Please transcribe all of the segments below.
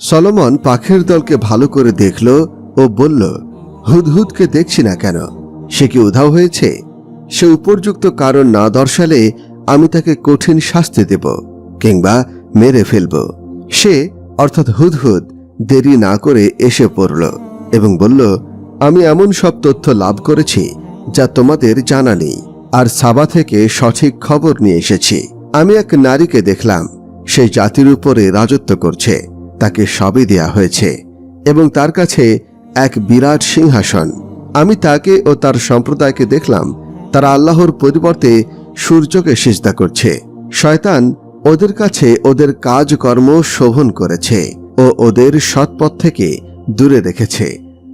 Solomon পাখির দলকে ভালো করে দেখল ও বলল হুদহুদকে দেখছি না কেন? সে কি উধাও হয়েছে? সে উপযুক্ত কারণ না দর্শালে আমি তাকে কঠিন শাস্তি দেব কিংবা মেরে ফেলব। সে, অর্থাৎ হুদহুদ দেরি না করে এসে পড়ল এবং বলল, আমি এমন সব তথ্য লাভ করেছি যা তোমাদের জানা নেই আর সাবা থেকে সঠিক খবর নিয়ে এসেছি। আমি এক নারীকে দেখলাম, সে জাতির উপরে রাজত্ব করছে। তাকে সবই দেয়া হয়েছে এবং তার কাছে এক বিরাট সিংহাসন। আমি তাকে ও তার সম্প্রদায়কে দেখলাম, তারা আল্লাহর পরিবর্তে সূর্যকে সিজদা করছে। শয়তান ওদের কাছে ওদের কাজকর্ম শোভন করেছে ও ওদের সৎপথ থেকে দূরে রেখেছে,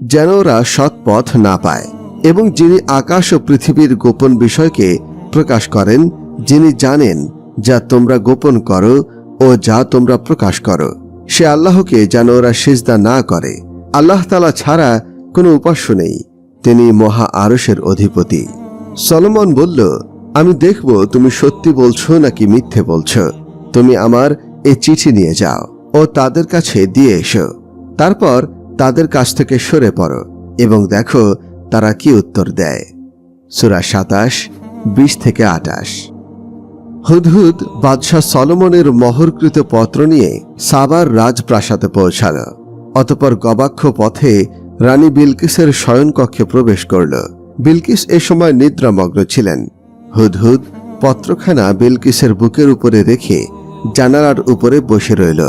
যেন ওরা সৎপথ না পায়। এবং যিনি আকাশ ও পৃথিবীর গোপন বিষয়কে প্রকাশ করেন, যিনি জানেন যা তোমরা গোপন করো ও যা তোমরা প্রকাশ করো। সে আল্লাহকে যেন ওরা সিজদা না করে। আল্লাহ তালা ছাড়া কোনো উপাস্য নেই। তিনি মহা আরসের অধিপতি। সলমন বলল, আমি দেখব তুমি সত্যি বলছো নাকি মিথ্যে বলছো। তুমি আমার এ চিঠি নিয়ে যাও ও তাদের কাছে দিয়ে এসো। তারপর তাদের কাছ থেকে সরে পড়ো এবং দেখো তারা কি উত্তর দেয়। সুরা সাতাশ, বিশ থেকে আটাশ হুদহুদ বাদশাহ সলোমনের মহরকৃত পত্র নিয়ে সাবার রাজপ্রাসাদে পৌঁছাল। অতপর গবাক্ষ পথে রানী বিলকিসের শয়নকক্ষে প্রবেশ করল। বিলকিস এ সময় নিদ্রামগ্ন ছিলেন। হুদহুদ পত্রখানা বিলকিসের বুকের উপরে রেখে জানালার উপরে বসে রইল।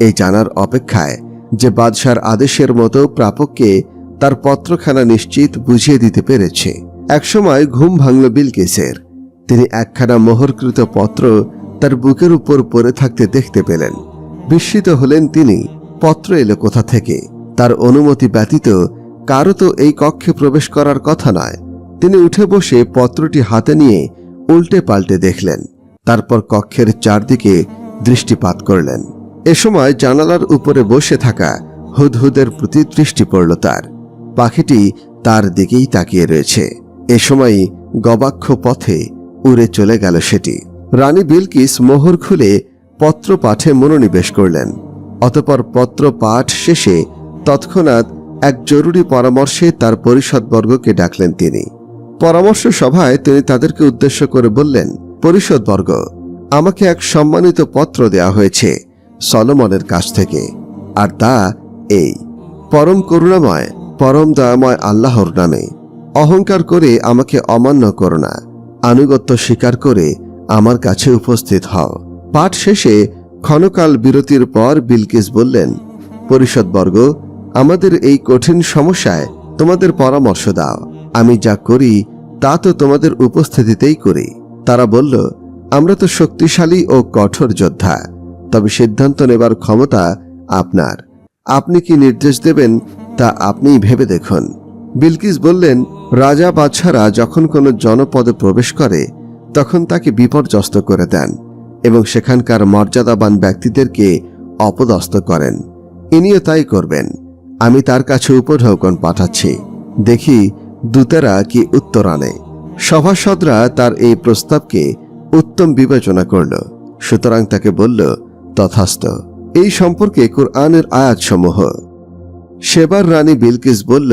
এই জানার অপেক্ষায় যে বাদশার আদেশের মতো প্রাপককে তার পত্রখানা নিশ্চিত বুঝিয়ে দিতে পেরেছে। একসময় ঘুম ভাঙল বিলকিসের। তিনি একখানা মোহরকৃত পত্র তার বুকের উপর পড়ে থাকতে দেখতে পেলেন। বিস্মিত হলেন তিনি, পত্র এলো কোথা থেকে? তার অনুমতি ব্যতীত কারও তো এই কক্ষে প্রবেশ করার কথা নয়। তিনি উঠে বসে পত্রটি হাতে নিয়ে উল্টে পাল্টে দেখলেন, তারপর কক্ষের চারদিকে দৃষ্টিপাত করলেন। এ সময় জানালার উপরে বসে থাকা হুদহুদের প্রতি দৃষ্টি পড়ল তার। পাখিটি তার দিকেই তাকিয়ে রয়েছে। এ সময়ই গবাক্ষ পথে উড়ে চলে গেল সেটি। রানী বিলকিস মোহর খুলে পত্র পাঠে মনোনিবেশ করলেন। অতপর পত্র পাঠ শেষে তৎক্ষণাৎ এক জরুরি পরামর্শে তার পরিষদবর্গকে ডাকলেন তিনি। পরামর্শ সভায় তিনি তাদেরকে উদ্দেশ্য করে বললেন, পরিষদবর্গ, আমাকে এক সম্মানিত পত্র দেয়া হয়েছে সলমনের কাছ থেকে, আর তা এই, পরম করুণাময়, পরম দয়াময় আল্লাহর নামে। অহংকার করে আমাকে অমান্য করো না। আনুগত্য স্বীকার করে আমার কাছে উপস্থিত হও। পাঠ শেষে ক্ষণকাল বিরতির পর বিলকিস বললেন পরিষদবর্গ আমাদের এই কঠিন সমস্যায় তোমাদের পরামর্শ দাও। আমি যা করি, তা তো তোমাদের উপস্থিতিতেই করি। তারা বলল, আমরা তো শক্তিশালী ও কঠোর যোদ্ধা, তবে সিদ্ধান্ত নেবার ক্ষমতা আপনার। আপনি কি নির্দেশ দেবেন তা আপনিই ভেবে দেখুন। বিলকিস বললেন, রাজা বাদশারা যখন কোনো জনপদে প্রবেশ করে, তখন তাকে বিপর্যস্ত করে দেন এবং সেখানকার মর্যাদাবান ব্যক্তিদেরকে অপদস্থ করেন। ইনিও তাই করবেন। আমি তার কাছে উপঢৌকন পাঠাচ্ছি। দেখি দূতেরা কি উত্তর আনে। সভাসদরা তার এই প্রস্তাবকে উত্তম বিবেচনা করল। সুতরাং তাকে বলল তথাস্ত এই সম্পর্কে কোরআনের আয়াতসমূহ। সেবার রানী বিলকিস বলল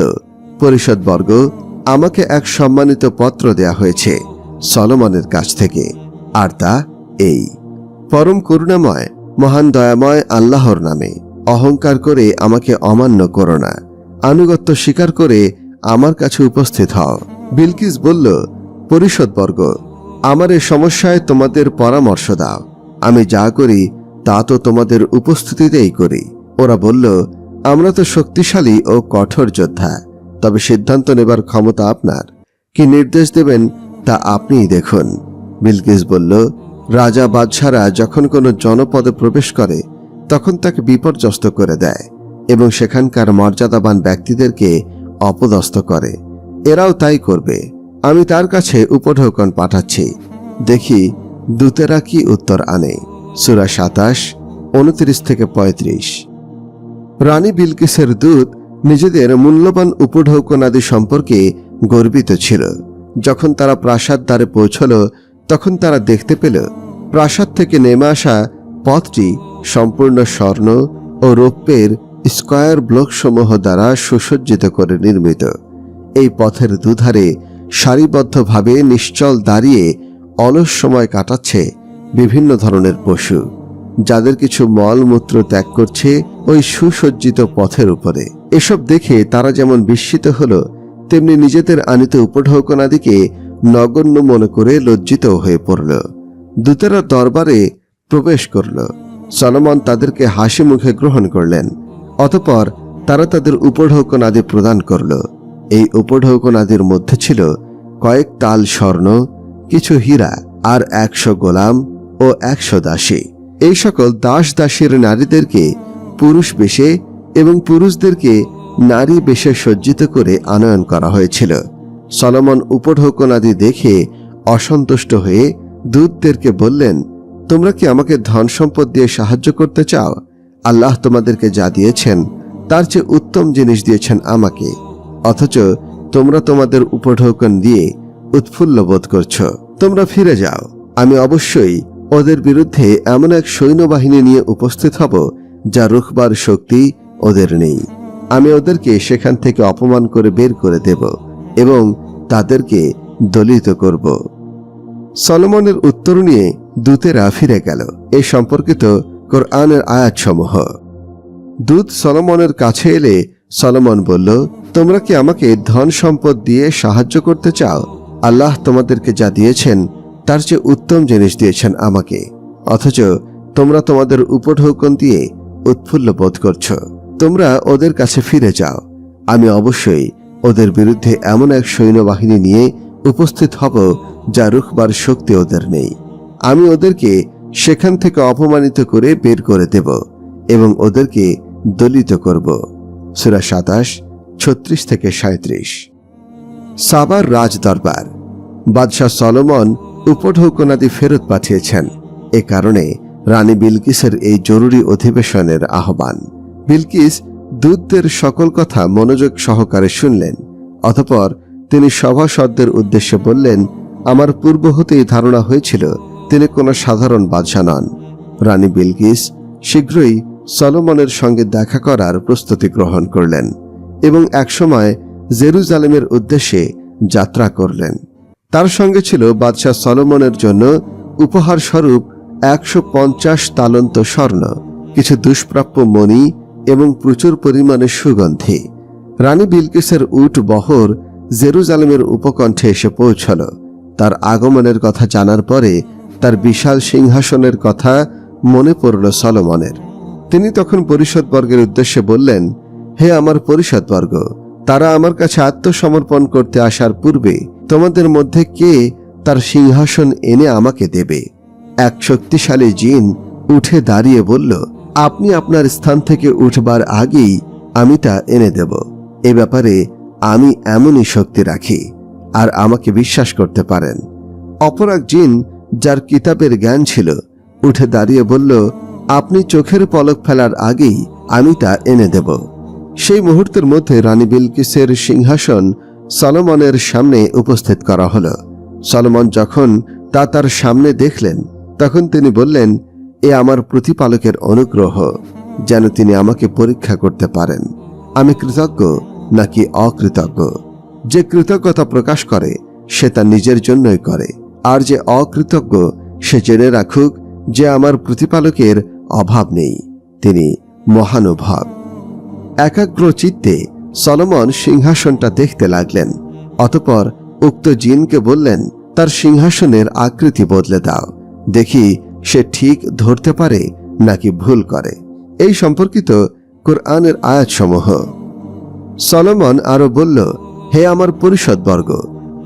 পরিষদবর্গ আমাকে এক সম্মানিত পত্র দেয়া হয়েছে সলোমনের কাছ থেকে। আর তা এই, পরম করুণাময়, মহান দয়াময় আল্লাহর নামে। অহংকার করে আমাকে অমান্য করো না। আনুগত্য স্বীকার করে আমার কাছে উপস্থিত হও। বিলকিস বলল, পরিষদবর্গ, আমার এ সমস্যায় তোমাদের পরামর্শ দাও। আমি যা করি, তা তো তোমাদের উপস্থিতিতেই করি। ওরা বলল, আমরা তো শক্তিশালী ও কঠোর যোদ্ধা। তবে সিদ্ধান্ত নেবার ক্ষমতা আপনার। কি নির্দেশ দেবেন, তা আপনিই দেখুন। বিলকিস বলল, রাজা বাদশারা যখন কোনো জনপদে প্রবেশ করে, তখন তাকে বিপর্যস্ত করে দেয় এবং সেখানকার মর্যাদাবান ব্যক্তিদেরকে অপদস্থ করে। এরাও তাই করবে। আমি তার কাছে উপঢৌকন পাঠাচ্ছি। দেখি দূতেরা কি উত্তর আনে। সুরা সাতাশ, উনত্রিশ থেকে পঁয়ত্রিশ। রানী বিলকিসের দূত নিজেদের মূল্যবান উপঢৌকনাদি সম্পর্কে গর্বিত ছিল। যখন তারা প্রাসাদ দ্বারে পৌঁছল, তখন তারা দেখতে পেল, প্রাসাদ থেকে নেমে আসা পথটি সম্পূর্ণ স্বর্ণ ও রৌপ্যের স্কয়ার ব্লকসমূহ দ্বারা সুসজ্জিত করে নির্মিত। এই পথের দুধারে সারিবদ্ধভাবে নিশ্চল দাঁড়িয়ে অলস সময় কাটাচ্ছে বিভিন্ন ধরনের পশু, যাদের কিছু মলমূত্র ত্যাগ করছে ওই সুসজ্জিত পথের উপরে। এসব দেখে তারা যেমন বিস্মিত হল, তেমনি নিজেদের আনিত উপঢৌকনাদিকে নগণ্য মনে করে লজ্জিত হয়ে পড়ল। দূতেরা দরবারে প্রবেশ করল। সলমন তাদেরকে হাসি মুখে গ্রহণ করলেন, অতপর তারা তাদের উপঢৌকনাদি প্রদান করল। এই উপঢৌকনাদির মধ্যে ছিল কয়েক তাল স্বর্ণ, কিছু হীরা, আর একশো গোলাম ও একশো দাসী। এই সকল দাস দাসীর নারীদেরকে পুরুষ বেশে এবং পুরুষদেরকে নারী বেশে সজ্জিত করে আনয়ন করা হয়েছিল। সলমন উপঢৌকনাদি দেখে অসন্তুষ্ট হয়ে দূতদেরকে বললেন, তোমরা কি আমাকে ধন সম্পদ দিয়ে সাহায্য করতে চাও? আল্লাহ তোমাদেরকে যা দিয়েছেন, তার চেয়ে উত্তম জিনিস দিয়েছেন আমাকে। অথচ তোমরা তোমাদের উপঢৌকন দিয়ে উৎফুল্ল বোধ করছ। তোমরা ফিরে যাও। আমি অবশ্যই ওদের বিরুদ্ধে এমন এক সৈন্যবাহিনী নিয়ে উপস্থিত হব, যা রুখবার শক্তি ওদের নেই। আমি ওদেরকে সেখান থেকে অপমান করে বের করে দেব এবং তাদেরকে দলিত করব। সলমনের উত্তর নিয়ে দূতেরা ফিরে গেল। এই সম্পর্কিত কোরআনের আয়াতসমূহ। দূত সলমনের কাছে এলে সলমন বলল, তোমরা কি আমাকে ধন সম্পদ দিয়ে সাহায্য করতে চাও? আল্লাহ তোমাদেরকে যা দিয়েছেন, তার চেয়ে উত্তম জিনিস দিয়েছেন আমাকে। অথচ তোমরা তোমাদের উপঢৌকন দিয়ে উৎফুল্ল বোধ করছ। তোমরা ওদের কাছে ফিরে যাও। আমি অবশ্যই ওদের বিরুদ্ধে এমন এক সৈন্যবাহিনী নিয়ে উপস্থিত হব যা রুখবার শক্তি ওদের নেই। আমি ওদেরকে সেখান থেকে অপমানিত করে বের করে দেব এবং ওদেরকে দলিত করব। সুরা সাতাশ, ছত্রিশ থেকে সাঁত্রিশ সাবার রাজ দরবার বাদশাহ সলোমন উপঢৌকনাদি ফেরত পাঠিয়েছেন। এ কারণে রানী বিলকিসের এই জরুরি অধিবেশনের আহ্বান। বিলকিস দূতদের সকল কথা মনোযোগ সহকারে শুনলেন, অতপর তিনি সভাসদদের উদ্দেশ্যে বললেন, আমার পূর্ব হতেই ধারণা হয়েছিল, তিনি কোনো সাধারণ বাদশা নন। রানী বিলকিস শীঘ্রই সলোমনের সঙ্গে দেখা করার প্রস্তুতি গ্রহণ করলেন এবং একসময় জেরুজালেমের উদ্দেশ্যে যাত্রা করলেন। তার সঙ্গে ছিল বাদশাহ সলোমনের জন্য উপহার স্বরূপ একশো পঞ্চাশ তালন্ত স্বর্ণ, কিছু দুষ্প্রাপ্য মণি এবং প্রচুর পরিমাণে সুগন্ধি। রানী বিলকিসের উট বহর জেরুজালেমের উপকণ্ঠে এসে পৌঁছল। তার আগমনের কথা জানার পরে তার বিশাল সিংহাসনের কথা মনে পড়ল সলোমনের। তিনি তখন পরিষদবর্গের উদ্দেশ্যে বললেন, হে আমার পরিষদবর্গ, তারা আমার কাছে আত্মসমর্পণ করতে আসার পূর্বে তোমাদের মধ্যে কে তার সিংহাসন এনে আমাকে দেবে? এক শক্তিশালী জিন উঠে দাঁড়িয়ে বলল আপনি আপনার স্থান থেকে উঠবার আগেই আমি তা এনে দেব। এ ব্যাপারে আমি এমনই শক্তি রাখি, আর আমাকে বিশ্বাস করতে পারেন। অপর এক জিন যার কিতাবের জ্ঞান ছিল, উঠে দাঁড়িয়ে বলল, আপনি চোখের পলক ফেলার আগেই আমি তা এনে দেব। সেই মুহূর্তের মধ্যে রানী বিলকিসের সিংহাসন সলমনের সামনে উপস্থিত করা হলো। সলমন যখন তা তার সামনে দেখলেন, তখন তিনি বললেন এ আমার প্রতিপালকের অনুগ্রহ, যেন তিনি আমাকে পরীক্ষা করতে পারেন। আমি কৃতজ্ঞ নাকি অকৃতজ্ঞ? যে কৃতজ্ঞতা প্রকাশ করে, সে তা নিজের জন্যই করে। আর যে অকৃতজ্ঞ, সে জেনে রাখুক যে আমার প্রতিপালকের অভাব নেই। তিনি মহানুভব। একাগ্র চিত্তে সলমন সিংহাসনটা দেখতে লাগলেন। অতপর উক্ত জিনকে বললেন, তার সিংহাসনের আকৃতি বদলে দাও। দেখি সে ঠিক ধরতে পারে নাকি ভুল করে। এই সম্পর্কিত কোরআনের আয়াতসমূহ। সলমন আরও বলল, হে আমার পরিষদবর্গ,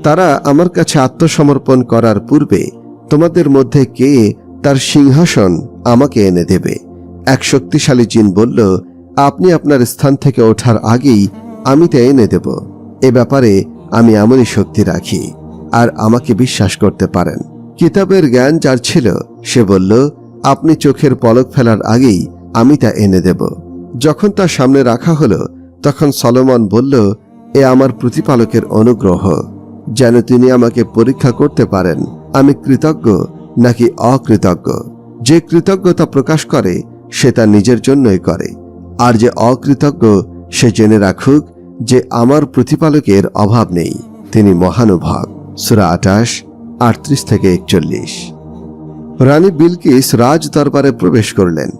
তারা আমার কাছে আত্মসমর্পণ করার পূর্বে তোমাদের মধ্যে কে তার সিংহাসন আমাকে এনে দেবে? এক শক্তিশালী জিন বলল, আপনি আপনার স্থান থেকে ওঠার আগেই আমি তা এনে দেব। এ ব্যাপারে আমি এমনই শক্তি রাখি, আর আমাকে বিশ্বাস করতে পারেন। কিতাবের জ্ঞান যার ছিল, সে বলল, আপনি চোখের পলক ফেলার আগেই আমি তা এনে দেব। যখন তা সামনে রাখা হলো, তখন সলোমন বলল, এ আমার প্রতিপালকের অনুগ্রহ, যেন তিনি আমাকে পরীক্ষা করতে পারেন। আমি কৃতজ্ঞ নাকি অকৃতজ্ঞ? যে কৃতজ্ঞতা প্রকাশ করে, সে তা নিজের জন্যই করে। আর যে অকৃতজ্ঞ, সে জেনে রাখুক যে আমার প্রতিপালকের অভাব নেই। তিনি মহানুভব। সুরা আটাশ আটত্রিশ থেকে একচল্লিশ। রানী বিলকিস রাজ দরবারে প্রবেশ করলেন।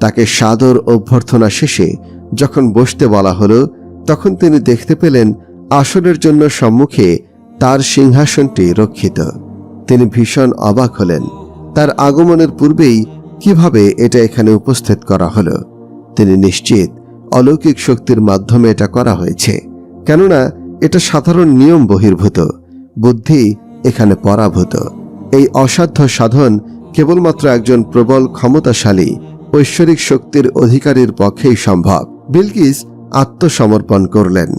তাকে সাদর অভ্যর্থনা শেষে যখন বসতে বলা হলো, তখন তিনি দেখতে পেলেন আসনের জন্য সম্মুখে তার সিংহাসনটি রক্ষিত। তিনি ভীষণ অবাক হলেন। তার আগমনের পূর্বেই কীভাবে এটা এখানে উপস্থিত করা হলো? তিনি নিশ্চিত অলৌকিক শক্তির মাধ্যমে এটা করা হয়েছে। কেননা এটা সাধারণ নিয়ম বহির্ভূত। বুদ্ধি এখানে পরাভূত। এই অসাধ্য সাধন কেবলমাত্র একজন প্রবল ক্ষমতাশালী, ঐশ্বরিক শক্তির অধিকারীর পক্ষেই সম্ভব। বিলকিস আত্মসমর্পণ করলেন।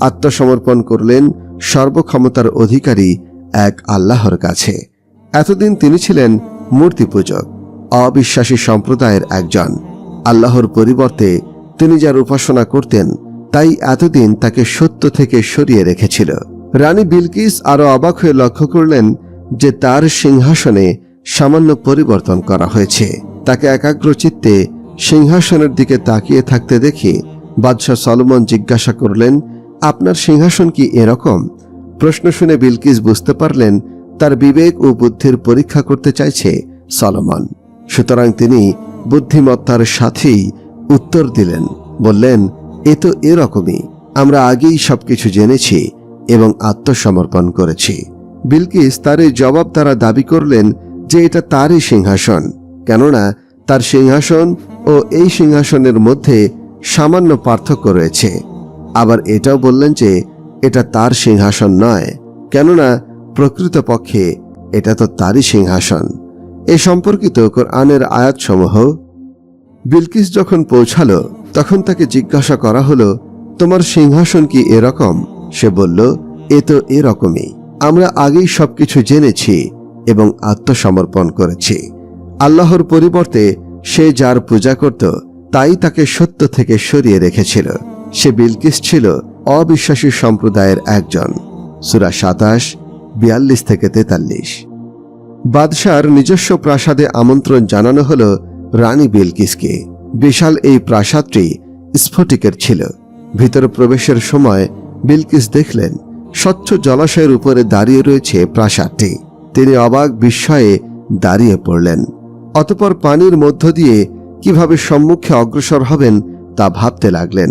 আত্মসমর্পণ করলেন সর্বক্ষমতার অধিকারী এক আল্লাহর কাছে। এতদিন তিনি ছিলেন মূর্তি পূজক, অবিশ্বাসী সম্প্রদায়ের একজন। আল্লাহর পরিবর্তে তিনি যার উপাসনা করতেন, তাই এতদিন তাকে সত্য থেকে সরিয়ে রেখেছিল। রানী বিলকিস আরও অবাক হয়ে লক্ষ্য করলেন যে তার সিংহাসনে সামান্য পরিবর্তন করা হয়েছে। তাকে একাগ্র চিত্তে সিংহাসনের দিকে তাকিয়ে থাকতে দেখে বাদশাহ সলমন জিজ্ঞাসা করলেন, আপনার সিংহাসন কি এরকম? প্রশ্ন শুনে বিলকিস বুঝতে পারলেন তার বিবেক ও বুদ্ধির পরীক্ষা করতে চাইছে সলমন। সুতরাং তিনি বুদ্ধিমত্তার সাথেই উত্তর দিলেন, বললেন, এ তো এরকমই, আমরা আগেই সবকিছু জেনেছি এবং আত্মসমর্পণ করেছি। বিলকিস তার এই জবাব দ্বারা দাবি করলেন যে এটা তারই সিংহাসন, কেননা তার সিংহাসন ও এই সিংহাসনের মধ্যে সামান্য পার্থক্য রয়েছে। আবার এটাও বললেন যে এটা তার সিংহাসন নয়, কেননা প্রকৃতপক্ষে এটা তো তারই সিংহাসন। এ সম্পর্কিত কোরআনের আয়াতসমূহ। বিলকিস যখন পৌঁছালো, তখন তাকে জিজ্ঞাসা করা হলো, তোমার সিংহাসন কি এরকম? সে বলল, এ তো এরকমই। আমরা আগেই সবকিছু জেনেছি এবং আত্মসমর্পণ করেছি। আল্লাহর পরিবর্তে সে যার পূজা করত, তাই তাকে সত্য থেকে সরিয়ে রেখেছিল। সে বিলকিস ছিল অবিশ্বাসী সম্প্রদায়ের একজন। সুরা সাতাশ, বিয়াল্লিশ থেকে তেতাল্লিশ। বাদশার নিজস্ব প্রাসাদে আমন্ত্রণ জানানো হল রানী বিলকিসকে। বিশাল এই প্রাসাদটি স্ফটিকের ছিল। ভিতরে প্রবেশের সময় বিলকিস দেখলেন, স্বচ্ছ জলাশয়ের উপরে দাঁড়িয়ে রয়েছে প্রাসাদটি। তিনি অবাক বিস্ময়ে দাঁড়িয়ে পড়লেন। অতপর পানির মধ্য দিয়ে কীভাবে সম্মুখে অগ্রসর হবেন তা ভাবতে লাগলেন।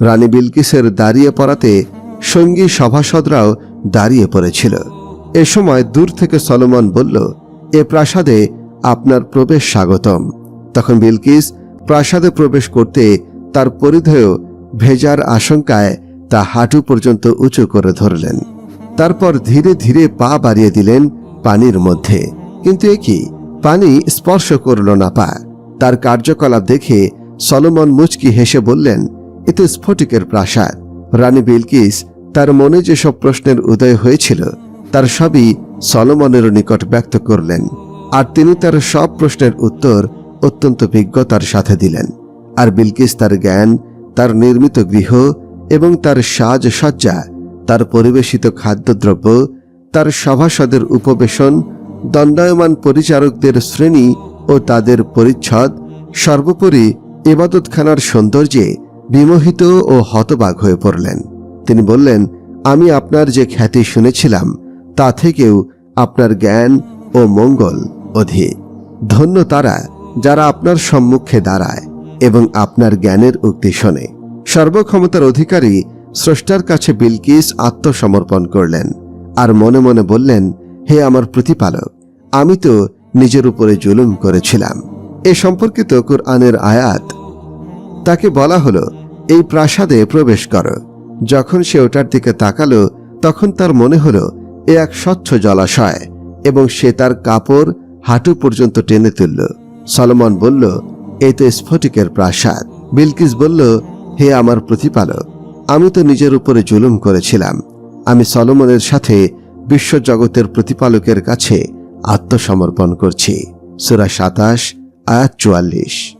রানী বিলকিসের দাঁড়িয়ে পড়াতে সঙ্গী সভাসদরাও দাঁড়িয়ে পড়েছিল। এ সময় দূর থেকে সলোমন বলল, এ প্রাসাদে আপনার প্রবেশ স্বাগতম। তখন বিলকিস প্রাসাদে প্রবেশ করতে তার পরিধেয় ভেজার আশঙ্কায় তা হাঁটু পর্যন্ত উঁচু করে ধরলেন। তারপর ধীরে ধীরে পা বাড়িয়ে দিলেন পানির মধ্যে। কিন্তু এ কি? পানি স্পর্শ করল না পা। তার কার্যকলাপ দেখে সলোমন মুচকি হেসে বললেন, এতে স্ফটিকের প্রাসাদ। রানী বিলকিস, তার মনে যেসব প্রশ্নের উদয় হয়েছিল, তার সবই সলোমনের নিকট ব্যক্ত করলেন। আর তিনি তার সব প্রশ্নের উত্তর অত্যন্ত বিজ্ঞতার সাথে দিলেন। আর বিলকিস তার জ্ঞান, তার নির্মিত গৃহ এবং তার সাজসজ্জা তার পরিবেশিত খাদ্যদ্রব্য, তার সভাসদের উপবেশন, দণ্ডায়মান পরিচারকদের শ্রেণি ও তাদের পরিচ্ছদ সর্বোপরি এবাদতখানার সৌন্দর্যে বিমোহিত ও হতবাক হয়ে পড়লেন। তিনি বললেন, আমি আপনার যে খ্যাতি শুনেছিলাম, তা থেকেও আপনার জ্ঞান ও মঙ্গল অধিক। ধন্য তারা যারা আপনার সম্মুখে দাঁড়ায় এবং আপনার জ্ঞানের উক্তি শোনে। সর্বক্ষমতার অধিকারী স্রষ্টার কাছে বিলকিস আত্মসমর্পণ করলেন আর মনে মনে বললেন, হে আমার প্রতিপালক, আমি তো নিজের উপরে জুলুম করেছিলাম। এ সম্পর্কিত কোরআনের আয়াত, তাকে বলা হলো, এই প্রাসাদে প্রবেশ কর। যখন সে ওটার দিকে তাকালো, তখন তার মনে হলো, এ এক স্বচ্ছ জলাশয় এবং সে তার কাপড় হাঁটু পর্যন্ত টেনে তুলল। সলমন বলল, এ তো স্ফটিকের প্রাসাদ। বিলকিস বলল হে আমার প্রতিপালক, আমি তো নিজের উপরে জুলুম করেছিলাম। আমি সলমনের সাথে বিশ্বজগতের প্রতিপালকের কাছে আত্মসমর্পণ করছি। সুরা সাতাশ, আয়াত চুয়াল্লিশ।